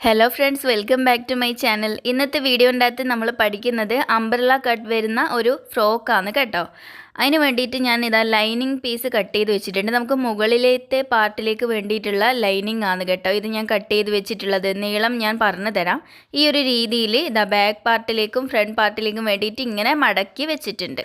Hello friends welcome back to my channel ഇന്നത്തെ വീഡിയോന്റെ അകത്ത് നമ്മൾ പഠിക്കുന്നത് അംബ്രല കട്ട് വരുന്ന ഒരു ഫ്രോക്കാണ് കേട്ടോ. അതിന് വേണ്ടിയിട്ട് ഞാൻ ഇതാ ലൈനിങ് പീസ് കട്ട് ചെയ്ത് വെച്ചിട്ടുണ്ട്. നമുക്ക് മുകളിലത്തെ പാർട്ടിലേക്ക് വേണ്ടിയിട്ടുള്ള ലൈനിങ് ആണ് കേട്ടോ ഇത് ഞാൻ കട്ട് ചെയ്ത് വെച്ചിട്ടുള്ളത്. നീളം ഞാൻ പറഞ്ഞു തരാം. ഈ ഒരു രീതിയിൽ ഇതാ ബാക്ക് പാർട്ടിലേക്കും ഫ്രണ്ട് പാർട്ടിലേക്കും വേണ്ടിയിട്ട് ഇങ്ങനെ മടക്കി വെച്ചിട്ടുണ്ട്.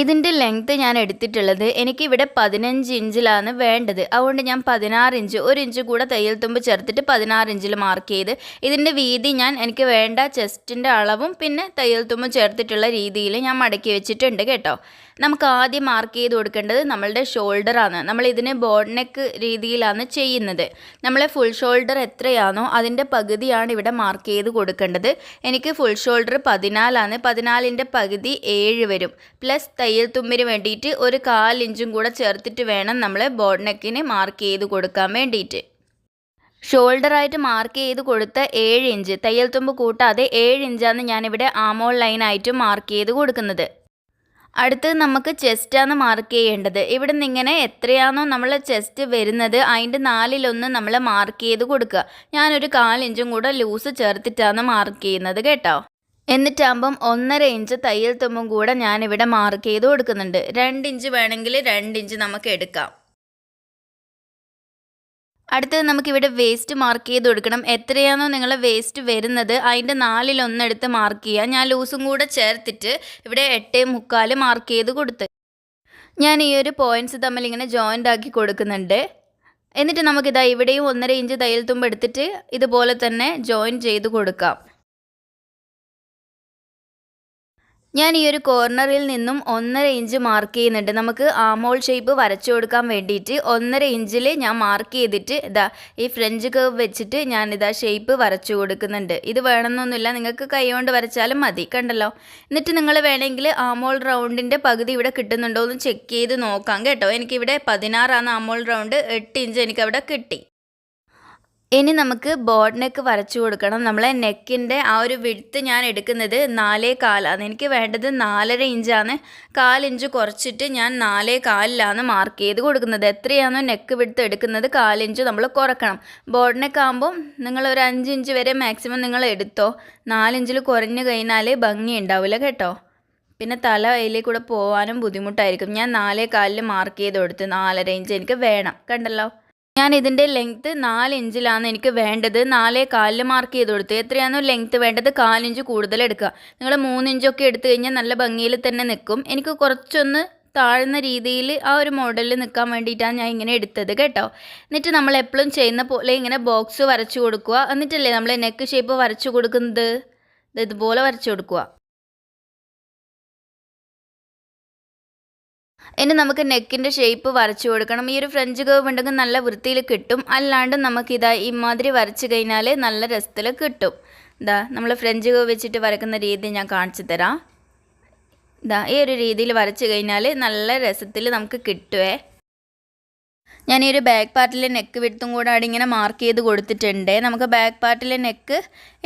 ഇതിന്റെ ലെങ്ത്ത് ഞാൻ എടുത്തിട്ടുള്ളത് എനിക്കിവിടെ പതിനഞ്ച് ഇഞ്ചിലാണ് വേണ്ടത്. അതുകൊണ്ട് ഞാൻ പതിനാറ് ഇഞ്ച് ഒരു ഇഞ്ച് കൂടെ തയ്യൽ തുമ്പ് ചേർത്തിട്ട് പതിനാറ് ഇഞ്ചിൽ മാർക്ക് ചെയ്ത് ഇതിന്റെ വീതി ഞാൻ എനിക്ക് വേണ്ട ചെസ്റ്റിന്റെ അളവും പിന്നെ തയ്യൽ തുമ്പ് ചേർത്തിട്ടുള്ള രീതിയിൽ ഞാൻ മടക്കി വെച്ചിട്ടുണ്ട് കേട്ടോ. നമുക്ക് ആദ്യം മാർക്ക് ചെയ്ത് കൊടുക്കേണ്ടത് നമ്മളുടെ ഷോൾഡറാണ് നമ്മൾ ഇതിന് ബോഡ് നെക്ക് രീതിയിലാണ് ചെയ്യുന്നത്. നമ്മളെ ഫുൾ ഷോൾഡർ എത്രയാണോ അതിന്റെ പകുതിയാണ് ഇവിടെ മാർക്ക് ചെയ്ത് കൊടുക്കേണ്ടത്. എനിക്ക് ഫുൾ ഷോൾഡർ പതിനാലാണ്. പതിനാലിന്റെ പകുതി ഏഴ് വരും. പ്ലസ് തയ്യൽ തുമ്പിന് വേണ്ടിയിട്ട് ഒരു കാലിഞ്ചും കൂടെ ചേർത്തിട്ട് വേണം നമ്മൾ ബോഡ് നെക്കിന് മാർക്ക് ചെയ്ത് കൊടുക്കാൻ വേണ്ടിയിട്ട്. ഷോൾഡറായിട്ട് മാർക്ക് ചെയ്ത് കൊടുത്ത ഏഴ് ഇഞ്ച്. തയ്യൽ തുമ്പ് കൂട്ടാതെ ഏഴ് ഇഞ്ചാണ് ഞാനിവിടെ ആമോൾ ലൈനായിട്ട് മാർക്ക് ചെയ്ത് കൊടുക്കുന്നത്. അടുത്ത് നമുക്ക് ചെസ്റ്റാണ് മാർക്ക് ചെയ്യേണ്ടത്. ഇവിടെ നിന്ന് ഇങ്ങനെ എത്രയാണോ നമ്മൾ ചെസ്റ്റ് വരുന്നത് അതിന്റെ നാലിലൊന്ന് നമ്മൾ മാർക്ക് ചെയ്ത് കൊടുക്കുക. ഞാനൊരു കാലിഞ്ചും കൂടെ ലൂസ് ചേർത്തിട്ടാണ് മാർക്ക് ചെയ്യുന്നത് കേട്ടോ. എന്നിട്ടാകുമ്പം ഒന്നര ഇഞ്ച് തയ്യൽ തുമ്പും കൂടെ ഞാനിവിടെ മാർക്ക് ചെയ്ത് കൊടുക്കുന്നുണ്ട്. രണ്ട് ഇഞ്ച് വേണമെങ്കിൽ രണ്ട് ഇഞ്ച് നമുക്ക് എടുക്കാം. അടുത്തത് നമുക്കിവിടെ വേസ്റ്റ് മാർക്ക് ചെയ്ത് കൊടുക്കണം. എത്രയാണോ നിങ്ങളെ വേസ്റ്റ് വരുന്നത് അതിന്റെ നാലിലൊന്നെടുത്ത് മാർക്ക് ചെയ്യുക ഞാൻ ലൂസും കൂടെ ചേർത്തിട്ട് ഇവിടെ എട്ടേ മുക്കാൽ മാർക്ക് ചെയ്ത് കൊടുത്ത്. ഞാൻ ഈ ഒരു പോയിന്റ്സ് തമ്മിൽ ഇങ്ങനെ ജോയിന്റ് ആക്കി കൊടുക്കുന്നുണ്ട്. എന്നിട്ട് നമുക്കിതാ ഇവിടെയും ഒന്നര ഇഞ്ച് തയ്യൽ തുമ്പ് എടുത്തിട്ട് ഇതുപോലെ തന്നെ ജോയിൻ ചെയ്ത് കൊടുക്കാം. ഞാൻ ഈ ഒരു കോർണറിൽ നിന്നും ഒന്നര ഇഞ്ച് മാർക്ക് ചെയ്യുന്നുണ്ട്. നമുക്ക് ആമോൾ ഷേപ്പ് വരച്ചു കൊടുക്കാൻ വേണ്ടിയിട്ട് ഒന്നര ഇഞ്ചിൽ ഞാൻ മാർക്ക് ചെയ്തിട്ട് ഇതാ ഈ ഫ്രഞ്ച് കർവ് വെച്ചിട്ട് ഞാൻ ഇതാ ഷേപ്പ് വരച്ചു കൊടുക്കുന്നുണ്ട്. ഇത് വേണമെന്നൊന്നുമില്ല. നിങ്ങൾക്ക് കൈകൊണ്ട് വരച്ചാലും മതി. കണ്ടല്ലോ? എന്നിട്ട് നിങ്ങൾ വേണമെങ്കിൽ ആമോൾ റൗണ്ടിന്റെ പകുതി ഇവിടെ കിട്ടുന്നുണ്ടോ എന്ന് ചെക്ക് ചെയ്ത് നോക്കാം കേട്ടോ. എനിക്കിവിടെ പതിനാറാണ് ആമോൾ റൗണ്ട് എട്ട് ഇഞ്ച് എനിക്കവിടെ കിട്ടി. ഇനി നമുക്ക് ബോർഡ് നെക്ക് വരച്ചു കൊടുക്കണം. നമ്മളെ നെക്കിന്റെ ആ ഒരു വിഴുത്ത് ഞാൻ എടുക്കുന്നത് നാലേ കാലാണ്. എനിക്ക് വേണ്ടത് നാലര ഇഞ്ചാണ്. കാലിഞ്ച് കുറച്ചിട്ട് ഞാൻ നാലേ കാലിലാണ് മാർക്ക് ചെയ്ത് കൊടുക്കുന്നത്. എത്രയാണോ നെക്ക് വിടുത്ത് എടുക്കുന്നത് കാലിഞ്ച് നമ്മൾ കുറക്കണം. ബോർഡ് നെക്ക് ആകുമ്പം നിങ്ങൾ ഒരു അഞ്ച് ഇഞ്ച് വരെ മാക്സിമം നിങ്ങൾ എടുത്തോ. നാലിഞ്ചിൽ കുറഞ്ഞു കഴിഞ്ഞാൽ ഭംഗി ഉണ്ടാവില്ല കേട്ടോ. പിന്നെ തല അതിലേ കൂടെ പോകാനും ബുദ്ധിമുട്ടായിരിക്കും. ഞാൻ നാലേ കാലിൽ മാർക്ക് ചെയ്ത് കൊടുത്ത് നാലര ഇഞ്ച് എനിക്ക് വേണം. കണ്ടല്ലോ? ഞാൻ ഇതിന്റെ ലെങ്ത്ത് നാല് ഇഞ്ചിലാണ് എനിക്ക് വേണ്ടത്. നാലേ കാലിൽ മാർക്ക് ചെയ്ത് കൊടുത്തു എത്രയാണോ ലെങ്ത്ത് വേണ്ടത് കാലിഞ്ച് കൂടുതൽ എടുക്കുക. നിങ്ങൾ മൂന്നിഞ്ചൊക്കെ എടുത്തു കഴിഞ്ഞാൽ നല്ല ഭംഗിയിൽ തന്നെ നിൽക്കും. എനിക്ക് കുറച്ചൊന്ന് താഴ്ന്ന രീതിയിൽ ആ ഒരു മോഡലിൽ നിൽക്കാൻ വേണ്ടിയിട്ടാണ് ഞാൻ ഇങ്ങനെ എടുത്തത് കേട്ടോ. എന്നിട്ട് നമ്മൾ എപ്പോഴും ചെയ്യുന്ന പോലെ ഇങ്ങനെ ബോക്സ് വരച്ചു കൊടുക്കുക. എന്നിട്ടല്ലേ നമ്മൾ നെക്ക് ഷേപ്പ് വരച്ചു കൊടുക്കുന്നത്? ഇതുപോലെ വരച്ചു കൊടുക്കുക. ഇനി നമുക്ക് നെക്കിന്റെ ഷേപ്പ് വരച്ചു കൊടുക്കണം. ഈ ഒരു ഫ്രഞ്ച് കേവ് ഉണ്ടെങ്കിൽ നല്ല വൃത്തിയിൽ കിട്ടും. അല്ലാണ്ട് നമുക്കിതാ ഇമാതിരി വരച്ചു കഴിഞ്ഞാൽ നല്ല രസത്തിൽ കിട്ടും. ഇതാ നമ്മൾ ഫ്രഞ്ച് കേവ് വെച്ചിട്ട് വരക്കുന്ന രീതി ഞാൻ കാണിച്ചു തരാം. ഇതാ ഈ ഒരു രീതിയിൽ വരച്ചു കഴിഞ്ഞാൽ നല്ല രസത്തിൽ നമുക്ക് കിട്ടുവേ. ഞാൻ ഈ ഒരു ബാക്ക് പാർട്ടിലെ നെക്ക് വിടുത്തും കൂടെ അവിടെ ഇങ്ങനെ മാർക്ക് ചെയ്ത് കൊടുത്തിട്ടുണ്ട്. നമുക്ക് ബാക്ക് പാർട്ടിലെ നെക്ക്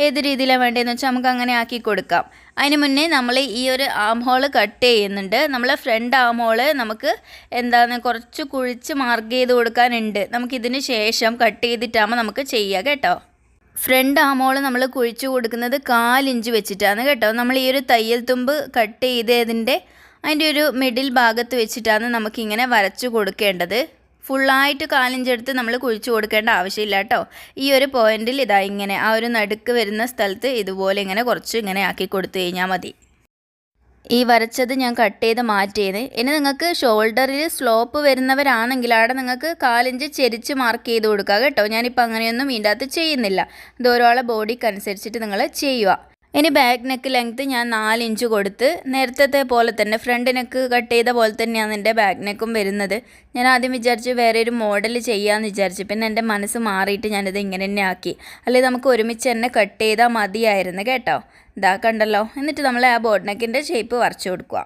ഏത് രീതിയിലാണ് വേണ്ടതെന്ന് വെച്ചാൽ നമുക്ക് അങ്ങനെ ആക്കി കൊടുക്കാം. അതിന് മുന്നേ നമ്മൾ ഈ ഒരു ആം ഹോൾ കട്ട് ചെയ്യുന്നുണ്ട്. നമ്മൾ ഫ്രണ്ട് ആം ഹോൾ നമുക്ക് എന്താണ് കുറച്ച് കുഴിച്ച് മാർക്ക് ചെയ്ത് കൊടുക്കാനുണ്ട്. നമുക്കിതിന് ശേഷം കട്ട് ചെയ്തിട്ടാകുമ്പോൾ നമുക്ക് ചെയ്യാം കേട്ടോ. ഫ്രണ്ട് ആമോൾ നമ്മൾ കുഴിച്ചു കൊടുക്കുന്നത് കാലിഞ്ച് വെച്ചിട്ടാണ് കേട്ടോ. നമ്മൾ ഈ ഒരു തയ്യൽ തുമ്പ് കട്ട് ചെയ്തതിന്റെ അതിന്റെ ഒരു മിഡിൽ ഭാഗത്ത് വെച്ചിട്ടാണ് നമുക്കിങ്ങനെ വരച്ചു കൊടുക്കേണ്ടത്. ഫുള്ളായിട്ട് കാലിഞ്ചെടുത്ത് നമ്മൾ കുഴിച്ചു കൊടുക്കേണ്ട ആവശ്യമില്ല കേട്ടോ. ഈ ഒരു പോയിന്റിൽ ഇതാ ഇങ്ങനെ ആ ഒരു നടുക്ക് വരുന്ന സ്ഥലത്ത് ഇതുപോലെ ഇങ്ങനെ കുറച്ച് ഇങ്ങനെ ആക്കി കൊടുത്തു കഴിഞ്ഞാൽ മതി. ഈ വരച്ചത് ഞാൻ കട്ട് ചെയ്ത് മാറ്റിയത്. ഇനി നിങ്ങൾക്ക് ഷോൾഡറിൽ സ്ലോപ്പ് വരുന്നവരാണെങ്കിൽ അവിടെ നിങ്ങൾക്ക് കാലിഞ്ച് ചെരിച്ച് മാർക്ക് ചെയ്ത് കൊടുക്കുക കേട്ടോ. ഞാനിപ്പോൾ അങ്ങനെയൊന്നും ഇതിന്റെ അകത്ത് ചെയ്യുന്നില്ല. ഇത് ഓരോളെ ബോഡിക്ക് അനുസരിച്ചിട്ട് നിങ്ങൾ ചെയ്യുക. ഇനി ബാക്ക് നെക്ക് ലെങ്ത്ത് ഞാൻ നാല് ഇഞ്ച് കൊടുത്ത് നേരത്തെ പോലെ തന്നെ ഫ്രണ്ട് നെക്ക് കട്ട് ചെയ്ത പോലെ തന്നെയാണ് എന്റെ ബാക്ക് നെക്കും വരുന്നത്. ഞാൻ ആദ്യം വിചാരിച്ചു വേറെ ഒരു മോഡൽ ചെയ്യാമെന്ന് വിചാരിച്ചു. പിന്നെ എന്റെ മനസ്സ് മാറിയിട്ട് ഞാനിത് ഇങ്ങനെ തന്നെ ആക്കി. അല്ലെങ്കിൽ നമുക്ക് ഒരുമിച്ച് തന്നെ കട്ട് ചെയ്താൽ മതിയായിരുന്നു കേട്ടോ. ഇതാ കണ്ടല്ലോ. എന്നിട്ട് നമ്മൾ ആ ബോഡ് നെക്കിന്റെ ഷേപ്പ് വരച്ചു കൊടുക്കുക.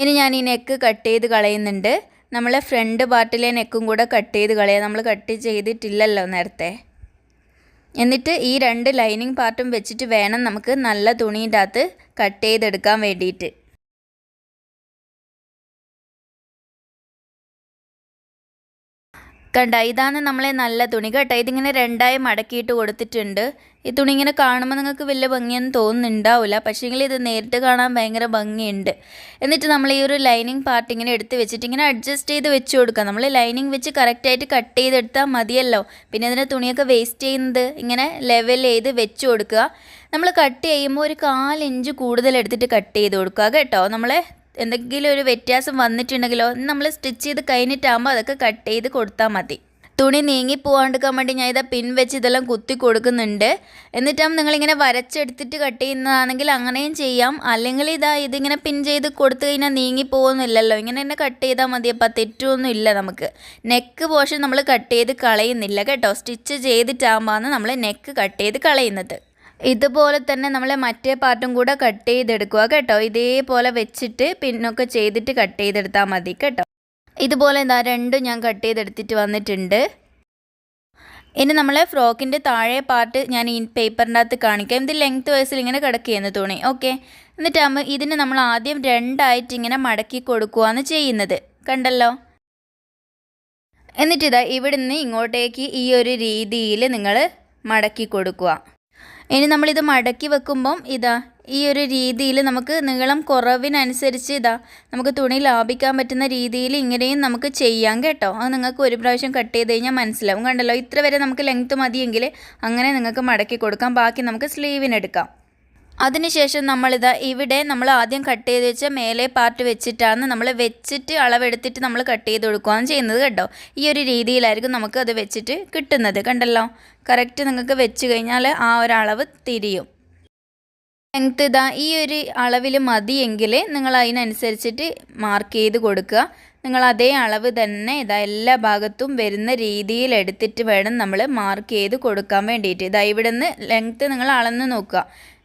ഇനി ഞാൻ ഈ നെക്ക് കട്ട് ചെയ്ത് കളയുന്നുണ്ട്. നമ്മളെ ഫ്രണ്ട് പാർട്ടിലെ നെക്കും കൂടെ കട്ട് ചെയ്ത് കളയാം. നമ്മൾ കട്ട് ചെയ്തിട്ടില്ലല്ലോ നേരത്തെ. എന്നിട്ട് ഈ രണ്ട് ലൈനിങ് പാർട്ടും വെച്ചിട്ട് വേണം നമുക്ക് നല്ല തുണീന്റെ അകത്ത് കട്ട് ചെയ്തെടുക്കാൻ വേണ്ടിയിട്ട്. കണ്ട ഇതാണ് നമ്മളെ നല്ല തുണി കേട്ടോ. ഇതിങ്ങനെ രണ്ടായി മടക്കിയിട്ട് കൊടുത്തിട്ടുണ്ട്. ഈ തുണി ഇങ്ങനെ കാണുമ്പോൾ നിങ്ങൾക്ക് വലിയ ഭംഗിയൊന്നും തോന്നുന്നുണ്ടാവില്ല പക്ഷേങ്കിൽ ഇത് നേരിട്ട് കാണാൻ ഭയങ്കര ഭംഗിയുണ്ട്. എന്നിട്ട് നമ്മൾ ഈ ഒരു ലൈനിങ് പാർട്ട് ഇങ്ങനെ എടുത്ത് വെച്ചിട്ട് ഇങ്ങനെ അഡ്ജസ്റ്റ് ചെയ്ത് വെച്ച് കൊടുക്കുക നമ്മൾ ലൈനിങ് വെച്ച് കറക്റ്റായിട്ട് കട്ട് ചെയ്തെടുത്താൽ മതിയല്ലോ. പിന്നെ അതിന്റെ തുണിയൊക്കെ വേസ്റ്റ് ചെയ്യുന്നത് ഇങ്ങനെ ലെവൽ ചെയ്ത് വെച്ച് കൊടുക്കുക. നമ്മൾ കട്ട് ചെയ്യുമ്പോൾ ഒരു കാലിഞ്ച് കൂടുതൽ എടുത്തിട്ട് കട്ട് ചെയ്ത് കൊടുക്കുക കേട്ടോ. നമ്മളെ എന്തെങ്കിലും ഒരു വ്യത്യാസം വന്നിട്ടുണ്ടെങ്കിലോ നമ്മൾ സ്റ്റിച്ച് ചെയ്ത് കഴിഞ്ഞിട്ടാകുമ്പോൾ അതൊക്കെ കട്ട് ചെയ്ത് കൊടുത്താൽ മതി. തുണി നീങ്ങി പോകാണ്ടിരിക്കാൻ വേണ്ടി ഞാൻ ഇതാ പിൻ വെച്ച് ഇതെല്ലാം കുത്തി കൊടുക്കുന്നുണ്ട്. എന്നിട്ടാകുമ്പോൾ നിങ്ങളിങ്ങനെ വരച്ചെടുത്തിട്ട് കട്ട് ചെയ്യുന്നതാണെങ്കിൽ അങ്ങനെയും ചെയ്യാം. അല്ലെങ്കിൽ ഇതാ ഇതിങ്ങനെ പിൻ ചെയ്ത് കൊടുത്തു കഴിഞ്ഞാൽ നീങ്ങി പോകുന്നില്ലല്ലോ. ഇങ്ങനെ തന്നെ കട്ട് ചെയ്താൽ മതി. അപ്പോൾ തെറ്റൊന്നും ഇല്ല നമുക്ക്. നെക്ക് പോഷൻ നമ്മൾ കട്ട് ചെയ്ത് കളയുന്നില്ല കേട്ടോ. സ്റ്റിച്ച് ചെയ്തിട്ടാകുമ്പോൾ നമ്മൾ നെക്ക് കട്ട് ചെയ്ത് കളയുന്നത്. ഇതുപോലെ തന്നെ നമ്മൾ മറ്റേ പാർട്ടും കൂടെ കട്ട് ചെയ്തെടുക്കുക കേട്ടോ. ഇതേപോലെ വെച്ചിട്ട് പിന്നൊക്കെ ചെയ്തിട്ട് കട്ട് ചെയ്തെടുത്താൽ മതി കേട്ടോ. ഇതുപോലെ എന്താ രണ്ടും ഞാൻ കട്ട് ചെയ്തെടുത്തിട്ട് വന്നിട്ടുണ്ട്. ഇനി നമ്മൾ ഫ്രോക്കിന്റെ താഴെ പാർട്ട് ഞാൻ ഈ പേപ്പറിന്റെ അകത്ത് കാണിക്കാം. ഇത് ലെങ്ത് വൈസിൽ ഇങ്ങനെ കിടക്കുകയെന്ന് തുണി ഓക്കെ എന്നിട്ടാകുമ്പോൾ ഇതിന് നമ്മൾ ആദ്യം രണ്ടായിട്ട് ഇങ്ങനെ മടക്കി കൊടുക്കുകയാണ് ചെയ്യുന്നത്. കണ്ടല്ലോ? എന്നിട്ടിതാ ഇവിടുന്ന് ഇങ്ങോട്ടേക്ക് ഈ ഒരു രീതിയിൽ നിങ്ങൾ മടക്കി കൊടുക്കുക ഇനി നമ്മളിത് മടക്കി വെക്കുമ്പം ഇതാ ഈ ഒരു രീതിയിൽ നമുക്ക് നീളം കുറവിനനുസരിച്ച് ഇതാ നമുക്ക് തുണി ലാഭിക്കാൻ പറ്റുന്ന രീതിയിൽ ഇങ്ങനെയും നമുക്ക് ചെയ്യാം കേട്ടോ. അത് നിങ്ങൾക്ക് ഒരു പ്രാവശ്യം കട്ട് ചെയ്ത് കഴിഞ്ഞാൽ മനസ്സിലാവും. കണ്ടല്ലോ ഇത്ര വരെ നമുക്ക് ലെങ്ത്ത് മതിയെങ്കിൽ അങ്ങനെ നിങ്ങൾക്ക് മടക്കി കൊടുക്കാം. ബാക്കി നമുക്ക് സ്ലീവിനെടുക്കാം അതിനുശേഷം നമ്മളിത് ഇവിടെ നമ്മൾ ആദ്യം കട്ട് ചെയ്ത് വെച്ച മേലെ പാർട്ട് വെച്ചിട്ടാണ് നമ്മൾ വെച്ചിട്ട് അളവെടുത്തിട്ട് നമ്മൾ കട്ട് ചെയ്ത് കൊടുക്കുകയാണ് ചെയ്യുന്നത് കേട്ടോ. ഈ ഒരു രീതിയിലായിരിക്കും നമുക്ക് അത് വെച്ചിട്ട് കിട്ടുന്നത് കണ്ടല്ലോ? കറക്റ്റ് നിങ്ങൾക്ക് വെച്ച് കഴിഞ്ഞാൽ ആ ഒരു അളവ് തിരിയും. ലെങ്ത് ഇതാ ഈ ഒരു അളവിൽ മതിയെങ്കിൽ നിങ്ങൾ അതിനനുസരിച്ചിട്ട് മാർക്ക് ചെയ്ത് കൊടുക്കുക. നിങ്ങൾ അതേ അളവ് തന്നെ ഇതാ എല്ലാ ഭാഗത്തും വരുന്ന രീതിയിൽ എടുത്തിട്ട് വേണം നമ്മൾ മാർക്ക് ചെയ്ത് കൊടുക്കാൻ വേണ്ടിയിട്ട്. ഇതാ ഇവിടെ നിന്ന് ലെങ്ത്ത് നിങ്ങൾ അളന്ന് നോക്കുക.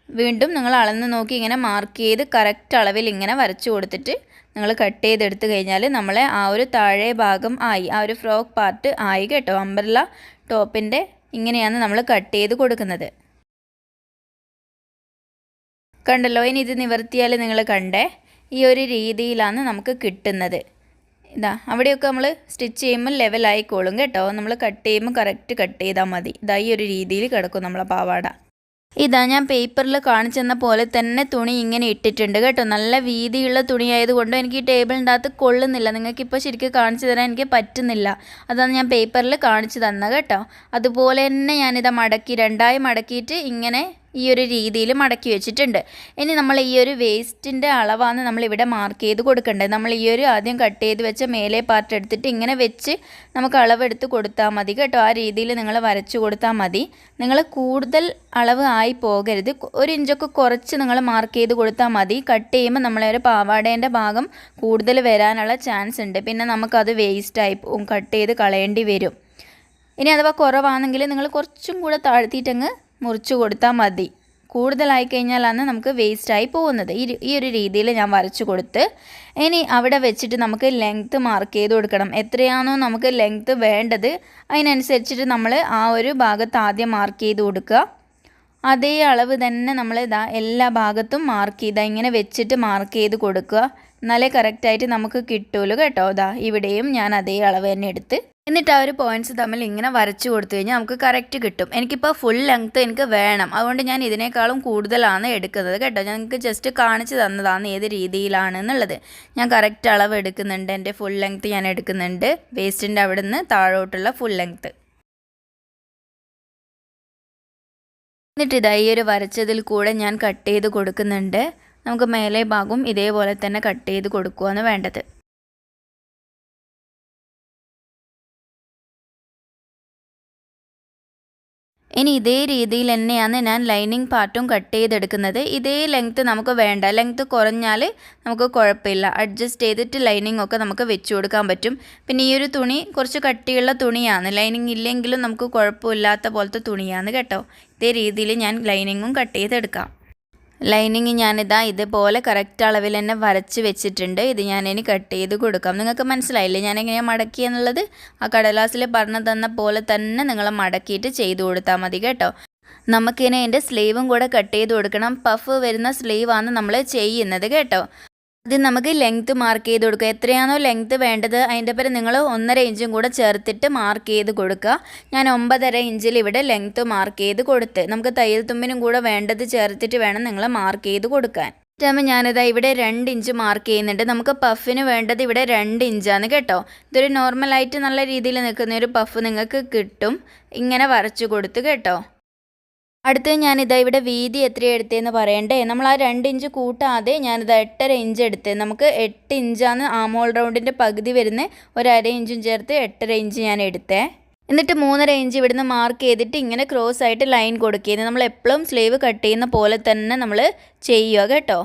വീണ്ടും നിങ്ങൾ അളന്ന് നോക്കി ഇങ്ങനെ മാർക്ക് ചെയ്ത് കറക്റ്റ് അളവിൽ ഇങ്ങനെ വരച്ചു കൊടുത്തിട്ട് നിങ്ങൾ കട്ട് ചെയ്തെടുത്ത് കഴിഞ്ഞാൽ നമ്മളെ ആ ഒരു താഴെ ഭാഗം ആയി ആ ഒരു ഫ്രോക്ക് പാർട്ട് ആയി കേട്ടോ. അമ്പർല ടോപ്പിന്റെ ഇങ്ങനെയാണ് നമ്മൾ കട്ട് ചെയ്ത് കൊടുക്കുന്നത്. കണ്ടല്ലോ ഇനി ഇത് നിവർത്തിയാൽ നിങ്ങൾ കണ്ടേ ഈ ഒരു രീതിയിലാണ് നമുക്ക് കിട്ടുന്നത്. ഇതാ അവിടെയൊക്കെ നമ്മൾ സ്റ്റിച്ച് ചെയ്യുമ്പോൾ ലെവലായിക്കോളും കേട്ടോ. നമ്മൾ കട്ട് ചെയ്യുമ്പോൾ കറക്റ്റ് കട്ട് ചെയ്താൽ മതി. ഇതാ ഈ ഒരു രീതിയിൽ കിടക്കും നമ്മളെ പാവാട. ഇതാ ഞാൻ പേപ്പറിൽ കാണിച്ചെന്ന പോലെ തന്നെ തുണി ഇങ്ങനെ ഇട്ടിട്ടുണ്ട് കേട്ടോ. നല്ല വീതിയുള്ള തുണി ആയതുകൊണ്ട് എനിക്ക് ഈ ടേബിളിന്റെ അകത്ത് കൊള്ളുന്നില്ല. നിങ്ങൾക്കിപ്പോൾ ശരിക്കും കാണിച്ചു തരാൻ എനിക്ക് പറ്റുന്നില്ല. അതാണ് ഞാൻ പേപ്പറിൽ കാണിച്ചു തന്നത് കേട്ടോ. അതുപോലെ തന്നെ ഞാനിതാ മടക്കി രണ്ടായി മടക്കിയിട്ട് ഇങ്ങനെ ഈ ഒരു രീതിയിൽ മടക്കി വെച്ചിട്ടുണ്ട്. ഇനി നമ്മൾ ഈ ഒരു വേസ്റ്റിന്റെ അളവാണ് നമ്മളിവിടെ മാർക്ക് ചെയ്ത് കൊടുക്കേണ്ടത്. നമ്മൾ ഈ ഒരു ആദ്യം കട്ട് ചെയ്ത് വെച്ച മേലെ പാർട്ട് എടുത്തിട്ട് ഇങ്ങനെ വെച്ച് നമുക്ക് അളവെടുത്ത് കൊടുത്താൽ മതി കേട്ടോ. ആ രീതിയിൽ നിങ്ങൾ വരച്ചു കൊടുത്താൽ മതി. നിങ്ങൾ കൂടുതൽ അളവ് ആയി പോകരുത്. ഒരു ഇഞ്ചൊക്കെ കുറച്ച് നിങ്ങൾ മാർക്ക് ചെയ്ത് കൊടുത്താൽ മതി. കട്ട് ചെയ്യുമ്പോൾ നമ്മളെ ഒരു പാവാടേന്റെ ഭാഗം കൂടുതൽ വരാനുള്ള ചാൻസ് ഉണ്ട്. പിന്നെ നമുക്കത് വേസ്റ്റായി പോകും കട്ട് ചെയ്ത് കളയേണ്ടി വരും. ഇനി അഥവാ കുറവാണെങ്കിൽ നിങ്ങൾ കുറച്ചും കൂടെ താഴ്ത്തിയിട്ടങ്ങ് മുറിച്ച് കൊടുത്താൽ മതി. കൂടുതലായി കഴിഞ്ഞാലാണ് നമുക്ക് വേസ്റ്റായി പോകുന്നത്. ഈ ഈ ഒരു രീതിയിൽ ഞാൻ വരച്ചു കൊടുത്ത് ഇനി അവിടെ വെച്ചിട്ട് നമുക്ക് ലെങ്ത്ത് മാർക്ക് ചെയ്ത് കൊടുക്കണം. എത്രയാണോ നമുക്ക് ലെങ്ത്ത് വേണ്ടത് അതിനനുസരിച്ചിട്ട് നമ്മൾ ആ ഒരു ഭാഗത്ത് ആദ്യം മാർക്ക് ചെയ്ത് കൊടുക്കുക. അതേ അളവ് തന്നെ നമ്മൾ ഇതാ എല്ലാ ഭാഗത്തും മാർക്ക് ചെയ്താൽ ഇങ്ങനെ വെച്ചിട്ട് മാർക്ക് ചെയ്ത് കൊടുക്കുക. എന്നാലേ കറക്റ്റായിട്ട് നമുക്ക് കിട്ടുമല്ലോ കേട്ടോ. അതാ ഇവിടെയും ഞാൻ അതേ അളവ് തന്നെ എടുത്ത്. എന്നിട്ട് ആ ഒരു പോയിന്റ്സ് തമ്മിൽ ഇങ്ങനെ വരച്ചു കൊടുത്തു കഴിഞ്ഞാൽ നമുക്ക് കറക്റ്റ് കിട്ടും. എനിക്കിപ്പോൾ ഫുൾ ലെങ്ത്ത് എനിക്ക് വേണം. അതുകൊണ്ട് ഞാൻ ഇതിനേക്കാളും കൂടുതലാണ് എടുക്കുന്നത് കേട്ടോ. ഞാൻ നിങ്ങൾക്ക് ജസ്റ്റ് കാണിച്ചു തന്നതാണ് ഏത് രീതിയിലാണ് എന്നുള്ളത്. ഞാൻ കറക്റ്റ് അളവ് എടുക്കുന്നുണ്ട്. എന്റെ ഫുൾ ലെങ്ത്ത് ഞാൻ എടുക്കുന്നുണ്ട്. വേസ്റ്റിന്റെ അവിടെ നിന്ന് താഴോട്ടുള്ള ഫുൾ ലെങ്ത്ത് എന്നിട്ട് ഇതാ ഈ ഒരു വരച്ചതിൽ കൂടെ ഞാൻ കട്ട് ചെയ്ത് കൊടുക്കുന്നുണ്ട്. നമുക്ക് മേലെ ഭാഗവും ഇതേപോലെ തന്നെ കട്ട് ചെയ്ത് കൊടുക്കുകയാണ് വേണ്ടത്. ഇനി ഇതേ രീതിയിൽ തന്നെയാണ് ഞാൻ ലൈനിങ് പാർട്ടും കട്ട് ചെയ്തെടുക്കുന്നത്. ഇതേ ലെങ്ത്ത് നമുക്ക് വേണ്ട. ലെങ്ത്ത് കുറഞ്ഞാൽ നമുക്ക് കുഴപ്പമില്ല. അഡ്ജസ്റ്റ് ചെയ്തിട്ട് ലൈനിങ് ഒക്കെ നമുക്ക് വെച്ചു കൊടുക്കാൻ പറ്റും. പിന്നെ ഈ ഒരു തുണി കുറച്ച് കട്ടിയുള്ള തുണിയാണ്. ലൈനിങ് ഇല്ലെങ്കിലും നമുക്ക് കുഴപ്പമില്ലാത്ത പോലത്തെ തുണിയാണ് കേട്ടോ. ഇതേ രീതിയിൽ ഞാൻ ലൈനിങ്ങും കട്ട് ചെയ്തെടുക്കാം. ലൈനിങ് ഞാനിതാ ഇതുപോലെ കറക്റ്റ് അളവിൽ തന്നെ വരച്ച് വെച്ചിട്ടുണ്ട്. ഇത് ഞാനിനി കട്ട് ചെയ്ത് കൊടുക്കാം. നിങ്ങൾക്ക് മനസ്സിലായില്ലേ? ഞാൻ എങ്ങനെയാണ് മടക്കി എന്നുള്ളത്? ആ കടലാസിൽ പറഞ്ഞു തന്ന പോലെ തന്നെ നിങ്ങൾ മടക്കിയിട്ട് ചെയ്ത് കൊടുത്താൽ മതി കേട്ടോ. നമുക്കിനി അതിന്റെ സ്ലീവും കൂടെ കട്ട് ചെയ്ത് കൊടുക്കണം. പഫ് വരുന്ന സ്ലീവാണ് നമ്മൾ ചെയ്യുന്നത് കേട്ടോ. ഇത് നമുക്ക് ലെങ്ത്ത് മാർക്ക് ചെയ്ത് കൊടുക്കുക. എത്രയാണോ ലെങ്ത്ത് വേണ്ടത് അതിന്റെ പേര് നിങ്ങൾ ഒന്നര ഇഞ്ചും കൂടെ ചേർത്തിട്ട് മാർക്ക് ചെയ്ത് കൊടുക്കുക. ഞാൻ ഒമ്പതര ഇഞ്ചിൽ ഇവിടെ ലെങ്ത്ത് മാർക്ക് ചെയ്ത് കൊടുത്ത് നമുക്ക് തയ്യൽ തുമ്പിനും കൂടെ വേണ്ടത് ചേർത്തിട്ട് വേണം നിങ്ങൾ മാർക്ക് ചെയ്ത് കൊടുക്കാൻ. ഇതാകുമ്പോൾ ഞാനിതാ ഇവിടെ രണ്ട് ഇഞ്ച് മാർക്ക് ചെയ്യുന്നുണ്ട്. നമുക്ക് പഫിന് വേണ്ടത് ഇവിടെ രണ്ട് ഇഞ്ചാണ് കേട്ടോ. ഇതൊരു നോർമലായിട്ട് നല്ല രീതിയിൽ നിൽക്കുന്ന ഒരു പഫ് നിങ്ങൾക്ക് കിട്ടും. ഇങ്ങനെ വരച്ചു കൊടുത്ത് കേട്ടോ. അടുത്ത് ഞാനിതാ ഇവിടെ വീതി എത്ര എടുത്തതെന്ന് പറയണ്ടേ. നമ്മൾ ആ രണ്ട് ഇഞ്ച് കൂട്ടാതെ ഞാനിത് എട്ടര ഇഞ്ച് എടുത്തേ നമുക്ക് എട്ട് ഇഞ്ചാണ് ആമോൾ റൗണ്ടിന്റെ പകുതി വരുന്ന. ഒരര ഇഞ്ചും ചേർത്ത് എട്ടര ഇഞ്ച് ഞാൻ എടുത്തേ. എന്നിട്ട് മൂന്നര ഇഞ്ച് ഇവിടുന്ന് മാർക്ക് ചെയ്തിട്ട് ഇങ്ങനെ ക്രോസ് ആയിട്ട് ലൈൻ കൊടുക്കുന്നത് നമ്മൾ എപ്പോഴും സ്ലീവ് കട്ട് ചെയ്യുന്ന പോലെ തന്നെ നമ്മൾ ചെയ്യുക കേട്ടോ.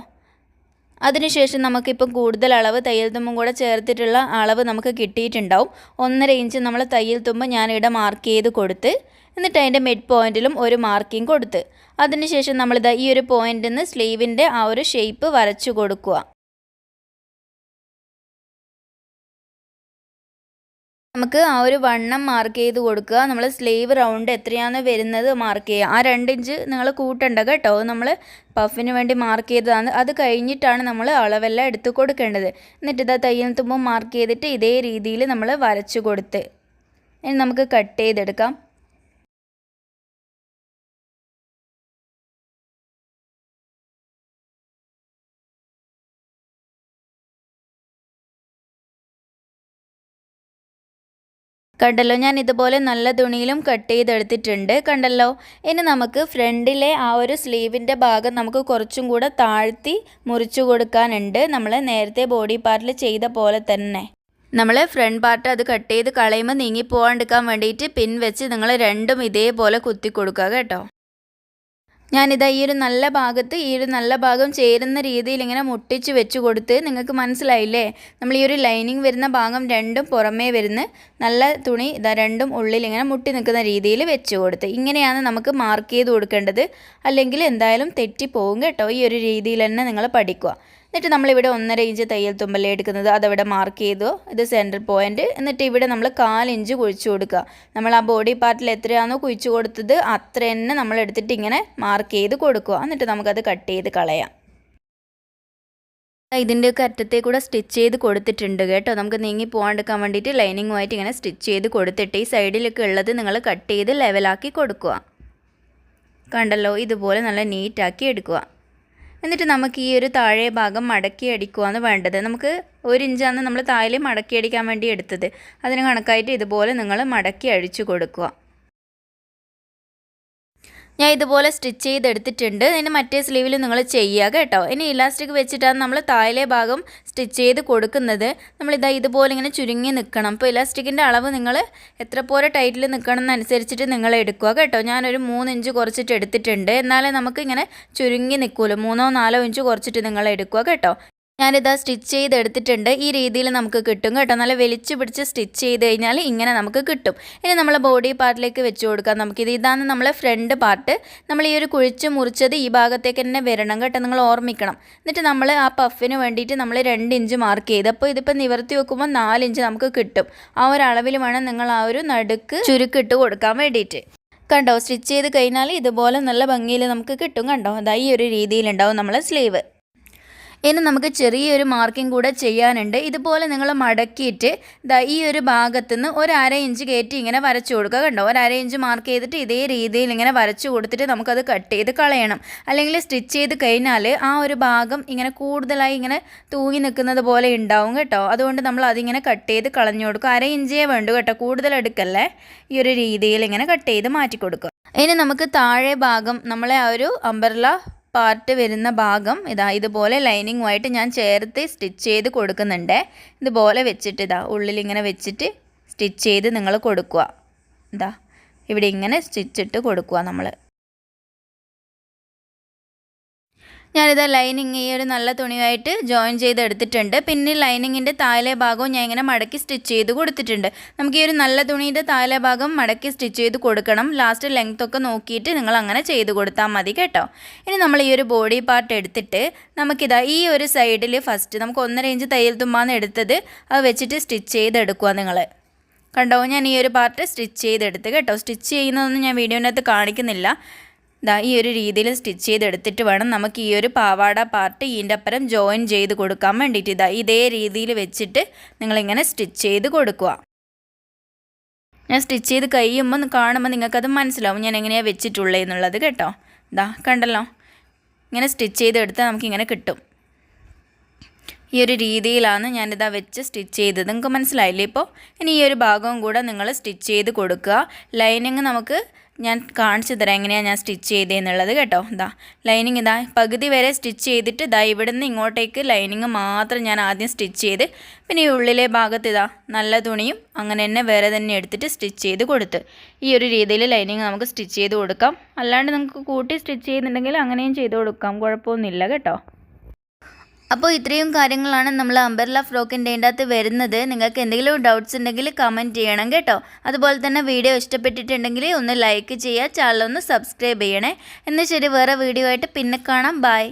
അതിനുശേഷം നമുക്കിപ്പം കൂടുതൽ അളവ് തയ്യൽ തുമ്പും കൂടെ ചേർത്തിട്ടുള്ള അളവ് നമുക്ക് കിട്ടിയിട്ടുണ്ടാവും. ഒന്നര ഇഞ്ച് നമ്മൾ തയ്യൽ തുമ്പ് ഞാനിവിടെ മാർക്ക് ചെയ്ത് കൊടുത്ത് എന്നിട്ട് അതിന്റെ മിഡ് പോയിന്റിലും ഒരു മാർക്കിംഗ് കൊടുത്ത്. അതിനുശേഷം നമ്മളിതാ ഈ ഒരു പോയിന്റിൽ നിന്ന് സ്ലീവിന്റെ ആ ഒരു ഷേപ്പ് വരച്ചു കൊടുക്കുക നമുക്ക് ആ ഒരു വണ്ണം മാർക്ക് ചെയ്ത് കൊടുക്കുക. നമ്മൾ സ്ലീവ് റൗണ്ട് എത്രയാണോ വരുന്നത് മാർക്ക് ചെയ്യുക. ആ രണ്ട് ഇഞ്ച് നിങ്ങൾ കൂട്ടണ്ട കേട്ടോ. നമ്മൾ പഫിന് വേണ്ടി മാർക്ക് ചെയ്തതാണ്. അത് കഴിഞ്ഞിട്ടാണ് നമ്മൾ അളവെല്ലാം എടുത്ത് കൊടുക്കേണ്ടത്. എന്നിട്ട് ഇതാ തയ്യൽ തുമ്പും മാർക്ക് ചെയ്തിട്ട് ഇതേ രീതിയിൽ നമ്മൾ വരച്ചു കൊടുത്ത്. ഇനി നമുക്ക് കട്ട് ചെയ്തെടുക്കാം. കണ്ടല്ലോ ഞാൻ ഇതുപോലെ നല്ല തുണിയിലും കട്ട് ചെയ്തെടുത്തിട്ടുണ്ട്. കണ്ടല്ലോ ഇനി നമുക്ക് ഫ്രണ്ടിലെ ആ ഒരു സ്ലീവിന്റെ ഭാഗം നമുക്ക് കുറച്ചും കൂടെ താഴ്ത്തി മുറിച്ചു കൊടുക്കാനുണ്ട്. നമ്മൾ നേരത്തെ ബോഡി പാർട്ടിൽ ചെയ്ത പോലെ തന്നെ. നമ്മൾ ഫ്രണ്ട് പാർട്ട് അത് കട്ട് ചെയ്ത് കളയുമ്പോൾ നീങ്ങി പോകാണ്ടിരിക്കാൻ വേണ്ടിയിട്ട് പിൻ വെച്ച് നിങ്ങൾ രണ്ടും ഇതേപോലെ കുത്തി കൊടുക്കുക കേട്ടോ. ഞാനിതാ ഈ ഒരു നല്ല ഭാഗത്ത് ഈ ഒരു നല്ല ഭാഗം ചേരുന്ന രീതിയിൽ ഇങ്ങനെ മുട്ടിച്ച് വെച്ച് കൊടുത്ത് നിങ്ങൾക്ക് മനസ്സിലായില്ലേ? നമ്മൾ ഈ ഒരു ലൈനിങ് വരുന്ന ഭാഗം രണ്ടും പുറമേ വരുന്ന നല്ല തുണി ഇതാ രണ്ടും ഉള്ളിൽ ഇങ്ങനെ മുട്ടി നിൽക്കുന്ന രീതിയിൽ വെച്ച് കൊടുത്ത് ഇങ്ങനെയാണ് നമുക്ക് മാർക്ക് ചെയ്ത് കൊടുക്കേണ്ടത്. അല്ലെങ്കിൽ എന്തായാലും തെറ്റിപ്പോകും കേട്ടോ. ഈ ഒരു രീതിയിൽ തന്നെ നിങ്ങൾ പഠിക്കുക. എന്നിട്ട് നമ്മളിവിടെ ഒന്നര ഇഞ്ച് തയ്യൽ തുമ്പല്ലേ എടുക്കുന്നത്. അതവിടെ മാർക്ക് ചെയ്തു. ഇത് സെന്റർ പോയിന്റ് എന്നിട്ട് ഇവിടെ നമ്മൾ കാലിഞ്ച് കുഴിച്ചു കൊടുക്കുക. നമ്മൾ ആ ബോഡി പാർട്ടിൽ എത്രയാണോ കുഴിച്ചു കൊടുത്തത് അത്ര തന്നെ നമ്മൾ എടുത്തിട്ട് ഇങ്ങനെ മാർക്ക് ചെയ്ത് കൊടുക്കുക. എന്നിട്ട് നമുക്കത് കട്ട് ചെയ്ത് കളയാം. ഇതിന്റെയൊക്കെ അറ്റത്തെ കൂടെ സ്റ്റിച്ച് ചെയ്ത് കൊടുത്തിട്ടുണ്ട് കേട്ടോ. നമുക്ക് നീങ്ങി പോകാണ്ടിരിക്കാൻ വേണ്ടിയിട്ട് ലൈനിങ്ങുമായിട്ട് ഇങ്ങനെ സ്റ്റിച്ച് ചെയ്ത് കൊടുത്തിട്ട് ഈ സൈഡിലൊക്കെ ഉള്ളത് നിങ്ങൾ കട്ട് ചെയ്ത് ലെവലാക്കി കൊടുക്കുക. കണ്ടല്ലോ? ഇതുപോലെ നല്ല നീറ്റാക്കി എടുക്കുക. എന്നിട്ട് നമുക്ക് ഈ ഒരു താഴെ ഭാഗം മടക്കി അടിക്കുവാണ് വേണ്ടത്. നമുക്ക് ഒരു ഇഞ്ചാണ് നമ്മൾ താഴെ മടക്കി അടിക്കാൻ വേണ്ടി എടുത്തത്. അതിന് കണക്കായിട്ട് ഇതുപോലെ നിങ്ങൾ മടക്കി അഴിച്ചു കൊടുക്കുക. ഞാൻ ഇതുപോലെ സ്റ്റിച്ച് ചെയ്തെടുത്തിട്ടുണ്ട്. ഇനി മറ്റേ സ്ലീവിൽ നിങ്ങൾ ചെയ്യുക കേട്ടോ. ഇനി ഇലാസ്റ്റിക് വെച്ചിട്ടാണ് നമ്മൾ താഴെ ഭാഗം സ്റ്റിച്ച് ചെയ്ത് കൊടുക്കുന്നത്. നമ്മളിതാ ഇതുപോലെ ഇങ്ങനെ ചുരുങ്ങി നിൽക്കണം അപ്പോൾ ഇലാസ്റ്റിക്കിന്റെ അളവ് നിങ്ങൾ എത്ര പോലെ ടൈറ്റിൽ നിൽക്കണം എന്നനുസരിച്ചിട്ട് നിങ്ങൾ എടുക്കുക കേട്ടോ. ഞാനൊരു മൂന്ന് ഇഞ്ച് കുറച്ചിട്ട് എടുത്തിട്ടുണ്ട്. എന്നാലേ നമുക്ക് ഇങ്ങനെ ചുരുങ്ങി നിൽക്കുമല്ലോ മൂന്നോ നാലോ ഇഞ്ച് കുറച്ചിട്ട് നിങ്ങൾ എടുക്കുക കേട്ടോ. ഞാനിതാ സ്റ്റിച്ച് ചെയ്തെടുത്തിട്ടുണ്ട്. ഈ രീതിയിൽ നമുക്ക് കിട്ടും കേട്ടോ. നല്ല വലിച്ചു പിടിച്ച് സ്റ്റിച്ച് ചെയ്ത് കഴിഞ്ഞാൽ ഇങ്ങനെ നമുക്ക് കിട്ടും. ഇനി നമ്മൾ ബോഡി പാർട്ടിലേക്ക് വെച്ച് കൊടുക്കാം. നമുക്കിത് ഇതാണ് നമ്മളെ ഫ്രണ്ട് പാർട്ട്. നമ്മൾ ഈ ഒരു കുഴിച്ച് മുറിച്ചത് ഈ ഭാഗത്തേക്ക് തന്നെ വരണം കേട്ടോ. നിങ്ങൾ ഓർമ്മിക്കണം. എന്നിട്ട് നമ്മൾ ആ പഫിന് വേണ്ടിയിട്ട് നമ്മൾ രണ്ട് ഇഞ്ച് മാർക്ക് ചെയ്ത്. അപ്പോൾ ഇതിപ്പോൾ നിവർത്തി വെക്കുമ്പോൾ നാല് ഇഞ്ച് നമുക്ക് കിട്ടും. ആ ഒരു അളവിൽ വേണം നിങ്ങൾ ആ ഒരു നടുക്ക് ചുരുക്കിട്ട് കൊടുക്കാൻ വേണ്ടിയിട്ട്. കണ്ടോ? സ്റ്റിച്ച് ചെയ്ത് കഴിഞ്ഞാൽ ഇതുപോലെ നല്ല ഭംഗിയിൽ നമുക്ക് കിട്ടും കണ്ടോ? അതാ ഈ ഒരു രീതിയിലുണ്ടാവും നമ്മളെ സ്ലീവ്. ഇനി നമുക്ക് ചെറിയൊരു മാർക്കിംഗ് കൂടെ ചെയ്യാനുണ്ട്. ഇതുപോലെ നിങ്ങൾ മടക്കിയിട്ട് ദാ ഈ ഒരു ഭാഗത്തുനിന്ന് ഒരു അര ഇഞ്ച് കയറ്റി ഇങ്ങനെ വരച്ചു കൊടുക്കുക കണ്ടോ? ഒരു അര ഇഞ്ച് മാർക്ക് ചെയ്തിട്ട് ഇതേ രീതിയിൽ ഇങ്ങനെ വരച്ചു കൊടുത്തിട്ട് നമുക്കത് കട്ട് ചെയ്ത് കളയണം. അല്ലെങ്കിൽ സ്റ്റിച്ച് ചെയ്ത് കഴിഞ്ഞാൽ ആ ഒരു ഭാഗം ഇങ്ങനെ കൂടുതലായി ഇങ്ങനെ തൂങ്ങി നിൽക്കുന്നത് പോലെ ഉണ്ടാവും കേട്ടോ. അതുകൊണ്ട് നമ്മൾ അതിങ്ങനെ കട്ട് ചെയ്ത് കളഞ്ഞു കൊടുക്കുക അര ഇഞ്ചേ വേണ്ടു കേട്ടോ. കൂടുതൽ എടുക്കല്ലേ ഈ ഒരു രീതിയിൽ ഇങ്ങനെ കട്ട് ചെയ്ത് മാറ്റി കൊടുക്കുക. ഇനി നമുക്ക് താഴെ ഭാഗം നമ്മളെ ആ ഒരു അമ്പർല പാർട്ട് വരുന്ന ഭാഗം ഇതാ ഇതുപോലെ ലൈനിങ്ങുമായിട്ട് ഞാൻ ചേർത്ത് സ്റ്റിച്ച് ചെയ്ത് കൊടുക്കുന്നുണ്ട്. ഇതുപോലെ വെച്ചിട്ട് ഇതാ ഉള്ളിൽ ഇങ്ങനെ വെച്ചിട്ട് സ്റ്റിച്ച് ചെയ്ത് നിങ്ങൾ കൊടുക്കുക. ഇതാ ഇവിടെ ഇങ്ങനെ സ്റ്റിച്ചിട്ട് കൊടുക്കുക നമ്മൾ ഞാനിത് ലൈനിങ് ഈ ഒരു നല്ല തുണിയായിട്ട് ജോയിൻ ചെയ്ത് എടുത്തിട്ടുണ്ട് പിന്നെ ലൈനിങ്ങിന്റെ താഴെ ഭാഗവും ഞാൻ ഇങ്ങനെ മടക്കി സ്റ്റിച്ച് ചെയ്ത് കൊടുത്തിട്ടുണ്ട്. നമുക്ക് ഈ ഒരു നല്ല തുണിയുടെ താഴെ ഭാഗം മടക്കി സ്റ്റിച്ച് ചെയ്ത് കൊടുക്കണം. ലാസ്റ്റ് ലെങ്ത് ഒക്കെ നോക്കിയിട്ട് നിങ്ങൾ അങ്ങനെ ചെയ്ത് കൊടുത്താൽ മതി കേട്ടോ. ഇനി നമ്മൾ ഈ ഒരു ബോഡി പാർട്ട് എടുത്തിട്ട് നമുക്കിതാ ഈ ഒരു സൈഡിൽ ഫസ്റ്റ് നമുക്ക് ഒന്നര ഇഞ്ച് തയ്യൽ തുമ്പാന്ന് എടുത്തത് അത് വെച്ചിട്ട് സ്റ്റിച്ച് ചെയ്തെടുക്കുക നിങ്ങൾ കണ്ടോ? ഞാൻ ഈ ഒരു പാർട്ട് സ്റ്റിച്ച് ചെയ്തെടുത്ത് കേട്ടോ. സ്റ്റിച്ച് ചെയ്യുന്നതൊന്നും ഞാൻ വീഡിയോനകത്ത് കാണിക്കുന്നില്ല. ദാ ഈ ഒരു രീതിയിൽ സ്റ്റിച്ച് ചെയ്തെടുത്തിട്ട് വേണം നമുക്ക് ഈ ഒരു പാവാട പാർട്ട് ഇതിന്റെ അപ്പുറം ജോയിൻ ചെയ്ത് കൊടുക്കാൻ വേണ്ടിയിട്ട്. ഇതാ ഇതേ രീതിയിൽ വെച്ചിട്ട് നിങ്ങളിങ്ങനെ സ്റ്റിച്ച് ചെയ്ത് കൊടുക്കുക. ഞാൻ സ്റ്റിച്ച് ചെയ്ത് കഴിയുമ്പോൾ കാണുമ്പോൾ നിങ്ങൾക്കത് മനസ്സിലാവും ഞാൻ എങ്ങനെയാണ് വെച്ചിട്ടുള്ളത് എന്നുള്ളത് കേട്ടോ. ഇതാ കണ്ടല്ലോ? ഇങ്ങനെ സ്റ്റിച്ച് ചെയ്തെടുത്താൽ നമുക്കിങ്ങനെ കിട്ടും. ഈ ഒരു രീതിയിലാണ് ഞാനിതാ വെച്ച് സ്റ്റിച്ച് ചെയ്തത്. നിങ്ങൾക്ക് മനസ്സിലായില്ലേ ഇപ്പോൾ ഇനി ഈ ഒരു ഭാഗവും കൂടെ നിങ്ങൾ സ്റ്റിച്ച് ചെയ്ത് കൊടുക്കുക. ലൈനിങ് നമുക്ക് ഞാൻ കാണിച്ചു തരാം എങ്ങനെയാണ് ഞാൻ സ്റ്റിച്ച് ചെയ്തതെന്നുള്ളത് കേട്ടോ. ഇതാ ലൈനിങ് ഇതാ പകുതി വരെ സ്റ്റിച്ച് ചെയ്തിട്ട് ഇതാ ഇവിടുന്ന് ഇങ്ങോട്ടേക്ക് ലൈനിങ് മാത്രം ഞാൻ ആദ്യം സ്റ്റിച്ച് ചെയ്ത് പിന്നെ ഈ ഉള്ളിലെ ഭാഗത്ത് ഇതാ നല്ല തുണിയും അങ്ങനെ തന്നെ വേറെ തന്നെ എടുത്തിട്ട് സ്റ്റിച്ച് ചെയ്ത് കൊടുത്ത്. ഈ ഒരു രീതിയിൽ ലൈനിങ് നമുക്ക് സ്റ്റിച്ച് ചെയ്ത് കൊടുക്കാം. അല്ലാണ്ട് നമുക്ക് കൂട്ടി സ്റ്റിച്ച് ചെയ്യുന്നുണ്ടെങ്കിൽ അങ്ങനെയും ചെയ്ത് കൊടുക്കാം കുഴപ്പമൊന്നുമില്ല കേട്ടോ. അപ്പോൾ ഇത്രയും കാര്യങ്ങളാണ് നമ്മൾ അംബർല ഫ്രോക്കിന്റെ അകത്ത് വരുന്നത്. നിങ്ങൾക്ക് എന്തെങ്കിലും ഡൗട്ട്സ് ഉണ്ടെങ്കിൽ കമന്റ് ചെയ്യണം കേട്ടോ. അതുപോലെ തന്നെ വീഡിയോ ഇഷ്ടപ്പെട്ടിട്ടുണ്ടെങ്കിൽ ഒന്ന് ലൈക്ക് ചെയ്യുക ചാനൽ ഒന്ന് സബ്സ്ക്രൈബ് ചെയ്യണേ. എന്നാൽ ശരി വേറെ വീഡിയോ ആയിട്ട് പിന്നെ കാണാം. ബൈ